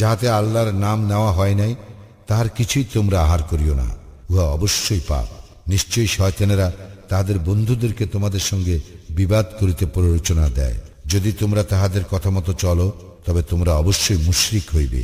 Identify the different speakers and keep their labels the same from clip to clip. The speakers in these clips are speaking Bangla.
Speaker 1: যাহাতে আল্লাহর নাম নেওয়া হয় নাই, তাহার কিছুই তোমরা আহার করিও না। উহা অবশ্যই পাপ। নিশ্চয়ই শয়তানেরা তাহাদের বন্ধুদেরকে তোমাদের সঙ্গে বিবাদ করিতে প্ররোচনা দেয়। যদি তোমরা তাহাদের কথা মতো চলো, তবে তোমরা অবশ্যই মুশরিক হইবে।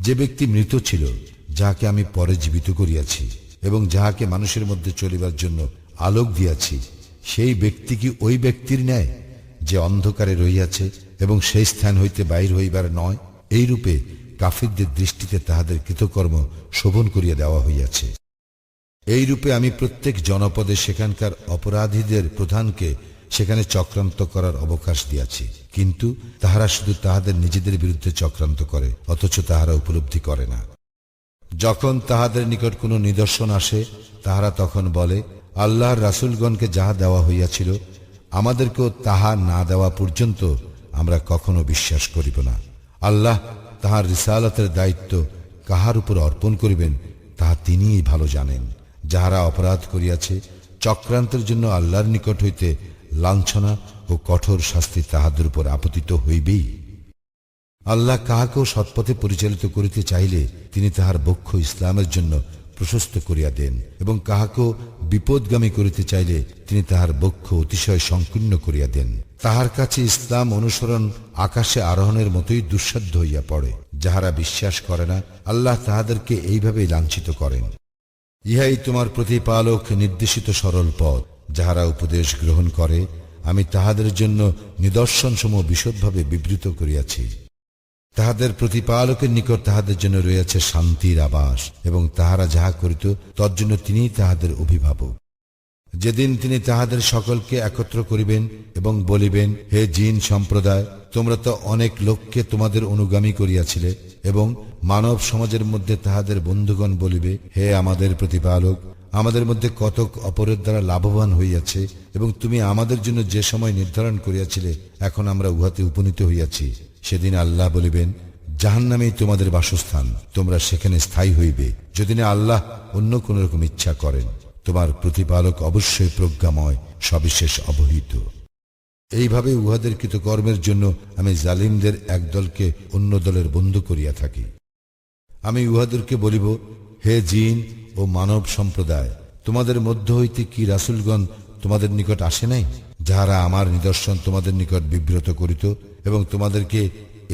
Speaker 1: যে ব্যক্তি মৃত ছিল, যাহাকে আমি পরে জীবিত করিয়াছি, এবং যাহাকে মানুষের মধ্যে চলিবার জন্য আলোক দিয়াছি, সেই ব্যক্তি কি ওই ব্যক্তির ন্যায়, যে অন্ধকারে রহিয়াছে এবং সেই স্থান হইতে বাহির হইবার নয়? এই রূপে কাফিরদের দৃষ্টিতে তাহাদের কৃতকর্ম শোভন করিয়া দেওয়া হইয়াছে। এই রূপে আমি প্রত্যেক জনপদে সেখানকার অপরাধীদের প্রধানকে সেখানে চক্রান্ত করার অবকাশ দিয়াছি। কিন্তু তাহারা শুধু তাহাদের নিজেদের বিরুদ্ধে চক্রান্ত করে, অথচ তাহারা উপলব্ধি করে না। যখন তাহাদের নিকট কোনো নিদর্শন আসে, তাহারা তখন বলে, আল্লাহর রাসুলগণকে যাহা দেওয়া হইয়াছিল, আমাদেরকেও তাহা না দেওয়া পর্যন্ত আমরা কখনো বিশ্বাস করিব না। আল্লাহ তাহার রিসালতের দায়িত্ব কাহার উপর অর্পণ করিবেন, তাহা তিনিই ভালো জানেন। যাহারা অপরাধ করিয়াছে, চক্রান্তের জন্য আল্লাহর নিকট হইতে লাঞ্ছনা ও কঠোর শাস্তি তাহাদের উপর আপতিত হইবেই। আল্লাহ কাহাকেও সৎপথে পরিচালিত করিতে চাইলে তিনি তাহার বক্ষ ইসলামের জন্য প্রশস্ত করিয়া দেন এবং কাহাকেও বিপদগামী করিতে চাইলে তিনি তাহার বক্ষ অতিশয় সংকীর্ণ করিয়া দেন। তাহার কাছে ইসলাম অনুসরণ আকাশে আরোহণের মতোই দুঃসাধ্য হইয়া পড়ে, যাহারা বিশ্বাস করে না, আল্লাহ তাহাদেরকে এইভাবেই লাঞ্ছিত করেন। ইহাই তোমার প্রতিপালক নির্দেশিত সরল পথ, যাহারা উপদেশ গ্রহণ করে, আমি তাহাদের জন্য নিদর্শনসমূহ বিশদভাবে বিবৃত করিয়াছি। তাহাদের প্রতিপালকের নিকট তাহাদের জন্য রয়েছে শান্তির আবাস, এবং তাহারা যাহা করিত তর জন্য তিনিই তাহাদের অভিভাবক। যেদিন তিনি তাহাদের সকলকে একত্র করিবেন এবং বলিবেন, হে জিন সম্প্রদায়, তোমরা তো অনেক লোককে তোমাদের অনুগামী করিয়াছিলে এবং মানব সমাজের মধ্যে তাহাদের বন্ধুগণ বলিবে, হে আমাদের প্রতিপালক, আমাদের মধ্যে কতক অপরের দ্বারা লাভবান হইয়াছে এবং তুমি আমাদের জন্য যে সময় নির্ধারণ করিয়াছিলে, এখন আমরা উহাতে উপনীত হইয়াছি। সেদিন আল্লাহ বলিবেন জাহান নামেই তোমাদের বাসস্থান, তোমরা সেখানে স্থায়ী হইবে, যদি না আল্লাহ অন্য কোন রকম ইচ্ছা করেন। তোমার প্রতিপালক অবশ্যই প্রজ্ঞাময়, সবিশেষ অবহিত। এইভাবে উহাদের কৃতকর্মের জন্য আমি জালিমদের এক দলকে অন্য দলের বন্ধু করিয়া থাকি। আমি উহাদেরকে বলিব, হে জিন ও মানব সম্প্রদায়, তোমাদের মধ্য হইতে কি রাসুলগণ তোমাদের নিকট আসে নাই, যাহারা আমার নিদর্শন তোমাদের নিকট বিব্রত করিত এবং তোমাদেরকে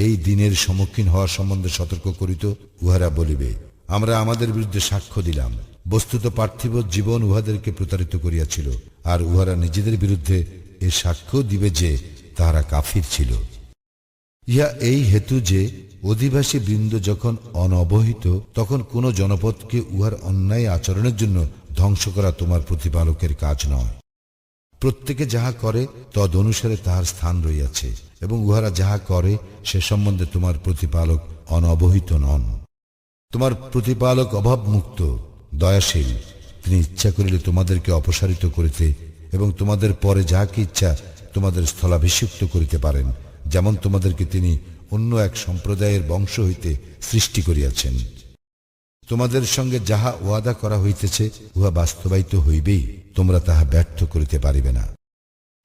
Speaker 1: এই দিনের সম্মুখীন হওয়ার সম্বন্ধে সতর্ক করিত, উহারা বলিবে, আমরা আমাদের বিরুদ্ধে সাক্ষ্য দিলাম। বস্তুত পার্থিব জীবন উহাদেরকে প্রতারিত করিয়াছিল, আর উহারা নিজেদের বিরুদ্ধে এ সাক্ষ্য দিবে যে তাহারা কাফির ছিল। ইহা এই হেতু যে অধিবাসী বৃন্দ যখন অনবহিত, তখন কোন জনপদকে উহার অন্যায় আচরণের জন্য ধ্বংস করা তোমার প্রতিপালকের কাজ নয়। প্রত্যেকে যাহা করে তদ অনুসারে তাহার স্থান রইয়াছে এবং উহারা যাহা করে, সে সম্বন্ধে তোমার প্রতিপালক অনবহিত নন। তোমার প্রতিপালক অভাবমুক্ত। দয়াশীল, তিনি ইচ্ছা করিলে তোমাদেরকে অপসারিত করিতে এবং তোমাদের পরে যাহাকে ইচ্ছা তোমাদের স্থলাভিষিক্ত করিতে পারেন, যেমন তোমাদেরকে তিনি অন্য এক সম্প্রদায়ের বংশ হইতে সৃষ্টি করিয়াছেন। তোমাদের সঙ্গে যাহা ওয়াদা করা হইতেছে, উহা বাস্তবায়িত হইবেই, তোমরা তাহা ব্যর্থ করিতে পারিবে না।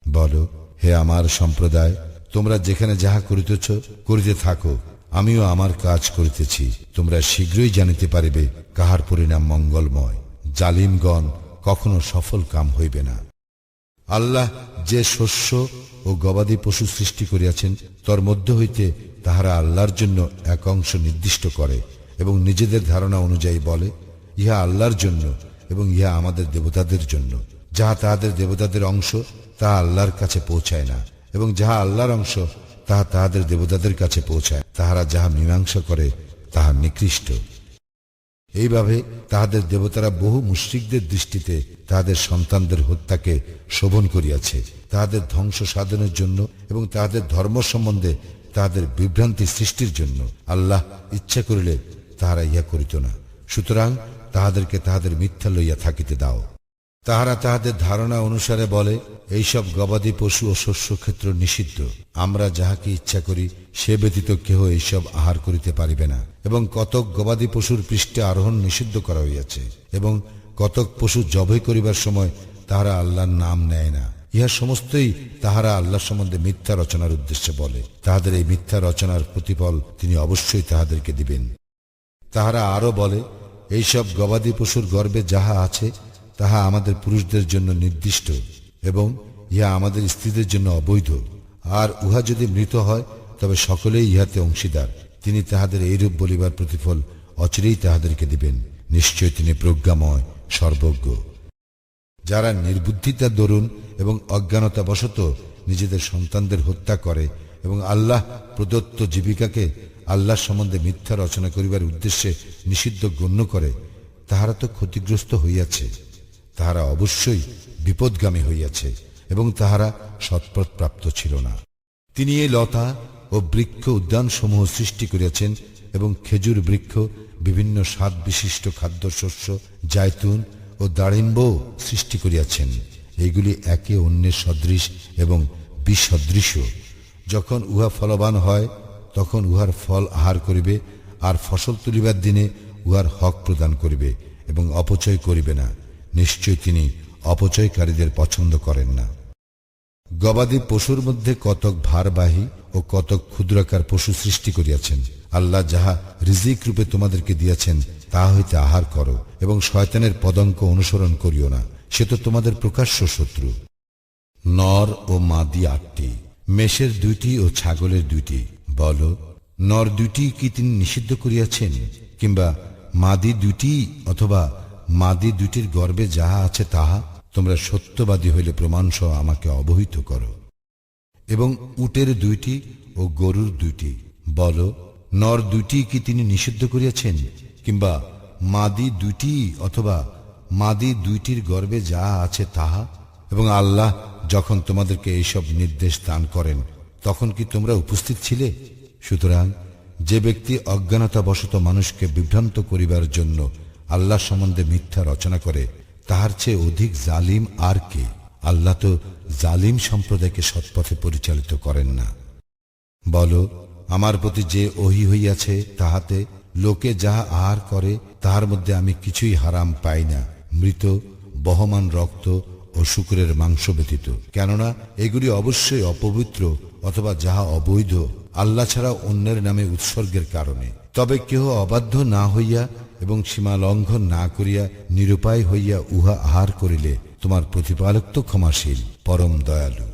Speaker 1: বলো, হে আমার সম্প্রদায়, তোমরা যেখানে যাহা করিতেছ, করিতে থাকো, আমিও আমার কাজ করিতেছি, তোমরা শীঘ্রই জানিতে পারিবে কাহার পরিণাম মঙ্গলময়? জালিমগণ কখনো সফল কাম হইবে না। আল্লাহ যে শস্য ও গবাদি পশু সৃষ্টি করিয়াছেন, তর মধ্য হইতে তাহারা আল্লাহর জন্য এক অংশ নির্দিষ্ট করে এবং নিজেদের ধারণা অনুযায়ী বলে, ইহা আল্লাহর জন্য এবং ইহা আমাদের দেবতাদের জন্য। যাহা তাহাদের দেবতাদের অংশ তা আল্লাহর কাছে পৌঁছায় না এবং যাহা আল্লাহর অংশ, তাহা তাহাদের দেবতাদের কাছে পৌঁছায়। তাহারা যাহা মীমাংসা করে, তাহা নিকৃষ্ট। এইভাবে তাহাদের দেবতারা বহু মুশ্রিকদের দৃষ্টিতে তাহাদের সন্তানদের হত্যাকে শোভন করিয়াছে। তাহাদের ধ্বংস সাধনের জন্য এবং তাহাদের ধর্ম সম্বন্ধে তাহাদের বিভ্রান্তি সৃষ্টির জন্য আল্লাহ ইচ্ছা করিলে তাহারা ইহা করিত না। সুতরাং তাহাদেরকে তাহাদের মিথ্যা লইয়া থাকিতে দাও। তাহারা তাহাদের ধারণা অনুসারে বলে, এইসব গবাদি পশু ও শস্য ক্ষেত্র নিষিদ্ধ। আমরা যাহাকে ইচ্ছা করি, সে ব্যতীত কেহ এইসব আহার করিতে পারিবে না। এবং কতক গবাদি পশুর পৃষ্ঠে আরোহণ নিষিদ্ধ করা হইয়াছে। এবং কতক পশু জবাই করিবার সময় তাহারা আল্লাহর নাম নেয় না। ইহা সমস্তই তাহারা আল্লাহ সম্বন্ধে মিথ্যা রচনার উদ্দেশ্যে বলে। তাহাদের এই মিথ্যা রচনার প্রতিফল তিনি অবশ্যই তাহাদেরকে দিবেন। তাহারা আরও বলে, এইসব গবাদি পশুর গর্বে যাহা আছে তাহা আমাদের পুরুষদের জন্য নির্দিষ্ট এবং ইহা আমাদের স্ত্রীদের জন্য অবৈধ। আর উহা যদি মৃত হয়, তবে সকলেই ইহাতে অংশীদার। তিনি তাহাদের এইরূপ বলিবার প্রতিফল অচিরেই তাহাদেরকে দিবেন। নিশ্চয় তিনি প্রজ্ঞাময়, সর্বজ্ঞ। যারা নির্বুদ্ধিতার দরুন এবং অজ্ঞানতাবশত নিজেদের সন্তানদের হত্যা করে এবং আল্লাহ প্রদত্ত জীবিকাকে আল্লাহ সম্বন্ধে মিথ্যা রচনা করিবার উদ্দেশ্যে নিষিদ্ধ গণ্য করে, তাহারা তো ক্ষতিগ্রস্ত হইয়াছে। তাহারা অবশ্যই বিপদগামী হইয়াছে এবং তাহারা সৎপথ প্রাপ্ত ছিল না। তিনি এই লতা ও বৃক্ষ উদ্যানসমূহ সৃষ্টি করিয়াছেন এবং খেজুর বৃক্ষ, বিভিন্ন স্বাদ বিশিষ্ট খাদ্যশস্য, জায়তুন ও দাড়িম্বও সৃষ্টি করিয়াছেন। এইগুলি একে অন্যের সদৃশ এবং বিসদৃশ যখন উহা ফলবান হয়, তখন উহার ফল আহার করিবে, আর ফসল তুলিবার দিনে উহার হক প্রদান করিবে এবং অপচয় করিবে না। নিশ্চয় তিনি অপচয়কারীদের পছন্দ করেন না। গবাদি পশুর মধ্যে কতক ভারবাহী ও কতক ক্ষুদ্রাকার পশু সৃষ্টি করিয়াছেন। আল্লাহ যাহা রিজিক রূপে তোমাদেরকে দিয়াছেন তাহা হইতে আহার করো এবং শয়তানের পদঙ্ক অনুসরণ করিও না। সে তো তোমাদের প্রকাশ্য শত্রু। নর ও মাদি আটটি, মেষের দুইটি ও ছাগলের দুইটি। বল, নর দুইটি কি তিনি নিষিদ্ধ করিয়াছেন? কিংবা মাদি দুইটি অথবা মাদি দুটির গর্বে যাহা আছে তাহা তোমরা সত্যবাদী হইলে প্রমাণসহ আমাকে অবহিত করো। এবং উটের দুইটি ও গরুর দুইটি, বল, নর দুইটি কি তিনি নিষিদ্ধ করিয়াছেন? কিংবা মাদি দুইটি অথবা মাদি দুইটির গর্বে যা আছে তাহা? এবং আল্লাহ যখন তোমাদেরকে এইসব নির্দেশ দান করেন, তখন কি তোমরা উপস্থিত ছিলে? সুতরাং যে ব্যক্তি অজ্ঞানতাবশত মানুষকে বিভ্রান্ত করিবার জন্য আল্লাহ সম্বন্ধে মিথ্যা রচনা করে, তাহার চেয়ে অধিক জালিম আর কে? আল্লাহ তো জালিম সম্প্রদায়কে সৎপথে পরিচালিত করেন না। বল, আমার প্রতি যে ওহি হইয়াছে, তাহাতে লোকে যাহা আহার করে, তাহার মধ্যে আমি কিছুই হারাম পাই না। মৃত, বহমান রক্ত ও শুকুরের মাংস ব্যতীত। কেননা, এগুলি অবশ্যই অপবিত্র অথবা যাহা অবৈধ, আল্লাহ ছাড়া অন্যের নামে উৎসর্গের কারণে। তবে কেহ অবাধ্য না হইয়া এবং সীমা লঙ্ঘন না করিয়া নিরুপায় হইয়া উহা আহার করিলে তোমার প্রতিপালক তো ক্ষমাশীল, পরম দয়ালু।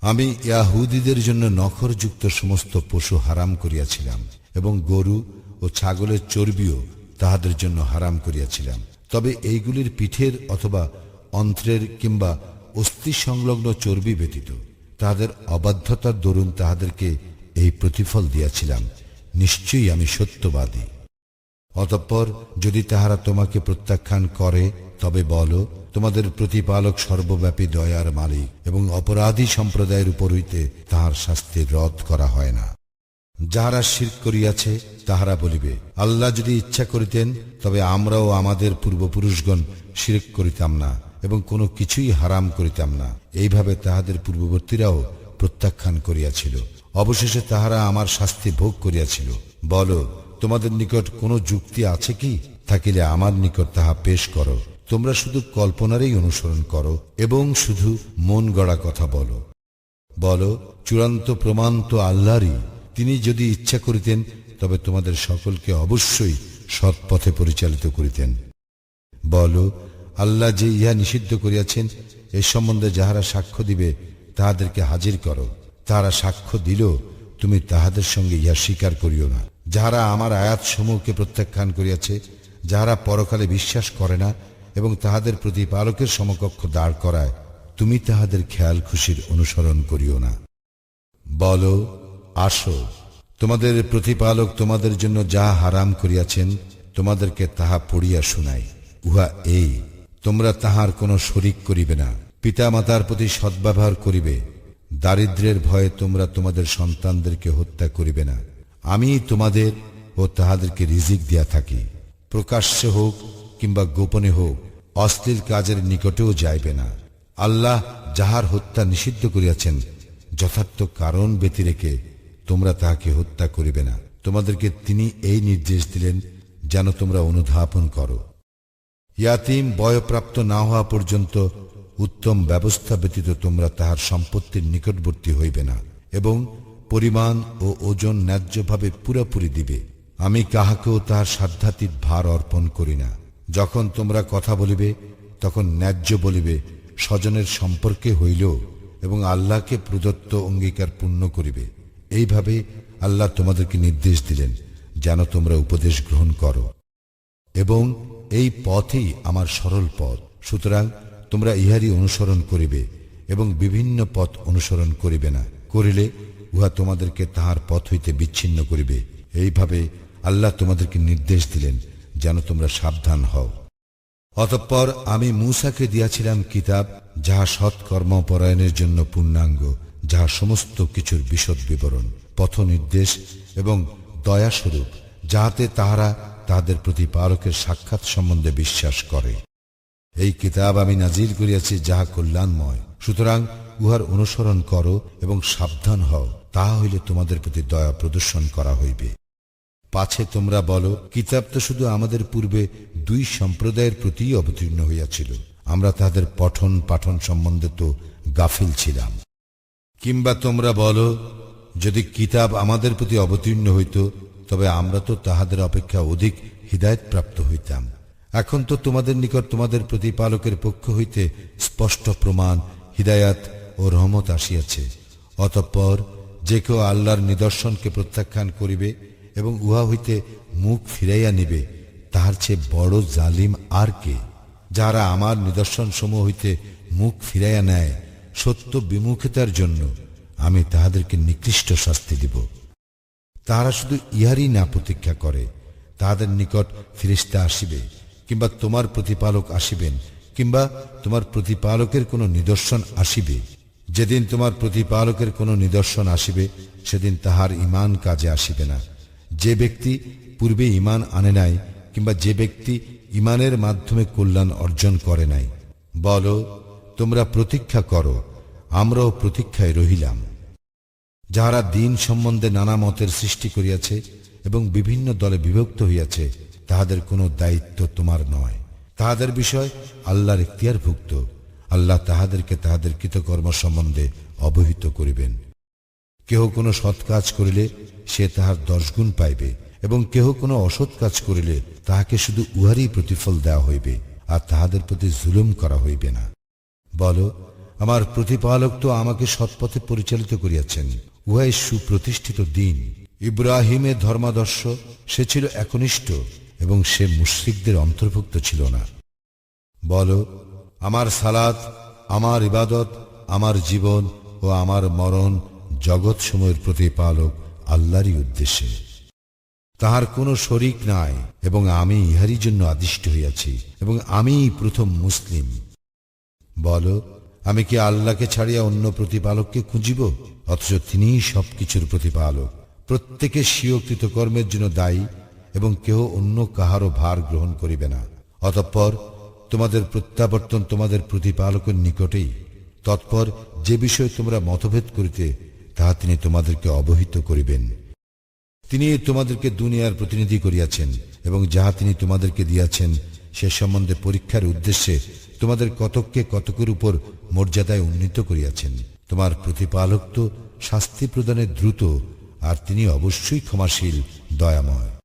Speaker 1: আমি ইয়াহুদীদের জন্য নখরযুক্ত সমস্ত পশু হারাম করিয়াছিলাম এবং গরু ও ছাগলের চর্বিও তাহাদের জন্য হারাম করিয়াছিলাম। তবে এইগুলির পিঠের অথবা অন্ত্রের কিংবা অস্থি সংলগ্ন চর্বি ব্যতীত তাহাদের অবাধ্যতার দরুন তাহাদেরকে এই প্রতিফল দিয়াছিলাম। নিশ্চয়ই আমি সত্যবাদী। অতঃপর যদি তাহারা তোমাকে প্রত্যাখ্যান করে, তবে বলো, তোমাদের প্রতিপালক সর্বব্যাপী দয়ার মালিক এবং অপরাধী সম্প্রদায়ের উপর হইতে তাহার শাস্তি রদ করা হয় না। যাহারা শির করিয়াছে, তাহারা বলিবে, আল্লাহ যদি ইচ্ছা করিতেন, তবে আমরাও আমাদের পূর্বপুরুষগণ শিরক করিতাম না এবং কোনো কিছুই হারাম করিতাম না। এইভাবে তাহাদের পূর্ববর্তীরাও প্রত্যাখ্যান করিয়াছিল। অবশেষে তাহারা আমার শাস্তি ভোগ করিয়াছিল। বলো তোমাদের নিকট কোনো যুক্তি আছে কি? থাকিলে আমার নিকট তাহা পেশ করো। তোমরা শুধু কল্পনারই অনুসরণ করো এবং শুধু মন গড়া কথা বলো। বলো, চূড়ান্ত প্রমাণ তো আল্লাহরই। তিনি যদি ইচ্ছা করিতেন, তবে তোমাদের সকলকে অবশ্যই সৎ পথে পরিচালিত করিতেন। বলো, আল্লাহ যে ইহা নিষিদ্ধ করিয়াছেন, এ সম্বন্ধে যাহারা সাক্ষ্য দিবে, তাহাদেরকে হাজির করো। তাহারা সাক্ষ্য দিল তুমি তাহাদের সঙ্গে ইহা স্বীকার করিও না। যাহারা আমার আয়াত সমূহকে প্রত্যাখ্যান করিয়াছে যাহারা পরকালে বিশ্বাস করে না এবং তাহাদের প্রতিপালকের সমকক্ষ দাঁড় করায়, তুমি তাহাদের খেয়াল খুশির অনুসরণ করিও না। বলো, আসো, তোমাদের প্রতিপালক তোমাদের জন্য যাহা হারাম করিয়াছেন, তোমাদেরকে তাহা পড়িয়া শুনাই। উহা এই, তোমরা তাহার কোনো শরিক করিবে না পিতা মাতার প্রতি সদ্ব্যবহার করিবে দারিদ্রের ভয়ে তোমরা তোমাদের সন্তানদেরকে হত্যা করিবে না। আমি তোমাদের ও তাহাদেরকে রিজিক দিয়া থাকি। প্রকাশ্যে হোক কিংবা গোপনে হোক, অশ্লীল কাজের নিকটেও যাইবে না। আল্লাহ যাহার হত্যা নিষিদ্ধ করিয়াছেন, যথার্থ কারণ ব্যতি রেখে তোমরা তাহাকে হত্যা করিবে না। তোমাদেরকে তিনি এই নির্দেশ দিলেন, যেন তোমরা অনুধাবন করো। ইয়াতিম বয়প্রাপ্ত না হওয়া পর্যন্ত উত্তম ব্যবস্থা ব্যতীত তোমরা তাহার সম্পত্তির নিকটবর্তী হইবে না, এবং পরিমাণ ও ওজন ন্যায্যভাবে পুরাপুরি দিবে। আমি কাহাকেও তাহার সাধ্যাতীত ভার অর্পণ করি না। যখন তোমরা কথা বলিবে, তখন ন্যায্য বলিবে, স্বজনের সম্পর্কে হইল এবং আল্লাহকে প্রদত্ত অঙ্গীকার পূর্ণ করিবে। এইভাবে আল্লাহ তোমাদেরকে নির্দেশ দিলেন, যেন তোমরা উপদেশ গ্রহণ করো। এবং এই পথই আমার সরল পথ। সুতরাং তোমরা ইহারই অনুসরণ করিবে এবং বিভিন্ন পথ অনুসরণ করিবে না। করিলে উহা তোমাদেরকে তাহার পথ হইতে বিচ্ছিন্ন করিবে। এইভাবে আল্লাহ তোমাদেরকে নির্দেশ দিলেন যেন তোমরা সাবধান হও। অতঃপর আমি মূসাকে দিয়াছিলাম কিতাব, যাহা সৎকর্মপরায়ণের জন্য পূর্ণাঙ্গ, যাহা সমস্ত কিছুর বিশদ বিবরণ পথ নির্দেশ এবং দয়াস্বরূপ, যাহাতে তাহারা তাহাদের প্রতিপালকের সাক্ষাৎ সম্বন্ধে বিশ্বাস করে। এই কিতাব আমি নাজির করিয়াছি যাহা কল্যাণময়। সুতরাং উহার অনুসরণ করো এবং সাবধান হও। তাহা হইলে তোমাদের প্রতি দয়া প্রদর্শন করা হইবে। পাছে তোমরা বলো, কিতাব তো শুধু আমাদের পূর্বে দুই সম্প্রদায়ের প্রতিই অবতীর্ণ হইয়াছিল। আমরা তাদের পঠন পাঠন সম্বন্ধে তো গাফিল ছিলাম। কিংবা তোমরা বলো, যদি কিতাব আমাদের প্রতি অবতীর্ণ হইত, তবে আমরা তো তাহাদের অপেক্ষা অধিক হৃদায়ত প্রাপ্ত হইতাম। এখন তো তোমাদের নিকট তোমাদের প্রতিপালকের পক্ষ হইতে স্পষ্ট প্রমাণ, হিদায়াত ও রহমত আসিয়াছে। অতঃপর যে কেউ আল্লাহর নিদর্শনকে প্রত্যাখ্যান করিবে এবং উহা হইতে মুখ ফিরাইয়া নিবে, তাহার চেয়ে বড় জালিম আর কে? যারা আমার নিদর্শন সমূহ হইতে মুখ ফিরাইয়া নেয়, সত্য বিমুখিতার জন্য আমি তাহাদেরকে নিকৃষ্ট শাস্তি দিব। তাহারা শুধু ইহারই না প্রতীক্ষা করে, তাহাদের নিকট ফিরিস্তা আসিবে, কিংবা তোমার প্রতিপালক আসিবেন, কিংবা তোমার প্রতিপালকের কোনো নিদর্শন আসিবে। যেদিন তোমার প্রতিপালকের কোনো নিদর্শন আসিবে, সেদিন তাহার ইমান কাজে আসিবে না। যে ব্যক্তি পূর্বে ইমান আনে নাই, কিংবা যে ব্যক্তি ইমানের মাধ্যমে কল্যাণ অর্জন করে নাই, বল, তোমরা প্রতীক্ষা করো, আমরাও প্রতীক্ষায় রহিলাম। যাহারা দিন সম্বন্ধে নানা মতের সৃষ্টি করিয়াছে এবং বিভিন্ন দলে বিভক্ত হইয়াছে, তাহাদের কোনো দায়িত্ব তোমার নয়। তাহাদের বিষয় আল্লাহর এখতিয়ারভুক্ত। আল্লাহ তাহাদেরকে তাহাদের কৃতকর্ম সম্বন্ধে অবহিত করিবেন। কেহ কোনো সৎ কাজ করিলে সে তাহার দশগুণ পাইবে এবং কেহ কোনো অসৎ কাজ করিলে তাহাকে শুধু উহারই প্রতিফল দেওয়া হইবে আর তাহাদের প্রতি জুলুম করা হইবে না। বল, আমার প্রতিপালক তো আমাকে সৎপথে পরিচালিত করিয়াছেন, উহাই সুপ্রতিষ্ঠিত দিন। ইব্রাহিমের ধর্মাদর্শ, সে ছিল একনিষ্ঠ এবং সে মুশ্রিকদের অন্তর্ভুক্ত ছিল না। বলো আমার সালাত, আমার ইবাদত, আমার জীবন ও আমার মরণ জগৎ সময়ের প্রতিপালক আল্লাহরই উদ্দেশ্যে। তাহার কোনো শরিক নাই এবং আমি ইহারই জন্য আদিষ্ট হইয়াছি এবং আমিই প্রথম মুসলিম। বলো, আমি কি আল্লাহকে ছাড়িয়া অন্য প্রতিপালককে খুঁজিব? অথচ তিনিই সবকিছুর প্রতিপালক। প্রত্যেকে স্বীয় কর্মের জন্য দায়ী এবং কেহ অন্য কাহারও ভার গ্রহণ করিবে না। অতঃপর তোমাদের প্রত্যাবর্তন তোমাদের প্রতিপালকের নিকটেই। তৎপর যে বিষয়ে তোমরা মতভেদ করিতে তাহা তিনি তোমাদেরকে অবহিত করিবেন। তিনি তোমাদেরকে দুনিয়ার প্রতিনিধি করিয়াছেন এবং যাহা তিনি তোমাদেরকে দিয়াছেন, সে সম্বন্ধে পরীক্ষার উদ্দেশ্যে তোমাদের কতককে কতকের উপর মর্যাদায় উন্নীত করিয়াছেন। তোমার প্রতিপালক তো শাস্তি প্রদানে দ্রুত, আর তিনি অবশ্যই ক্ষমাশীল, দয়াময়।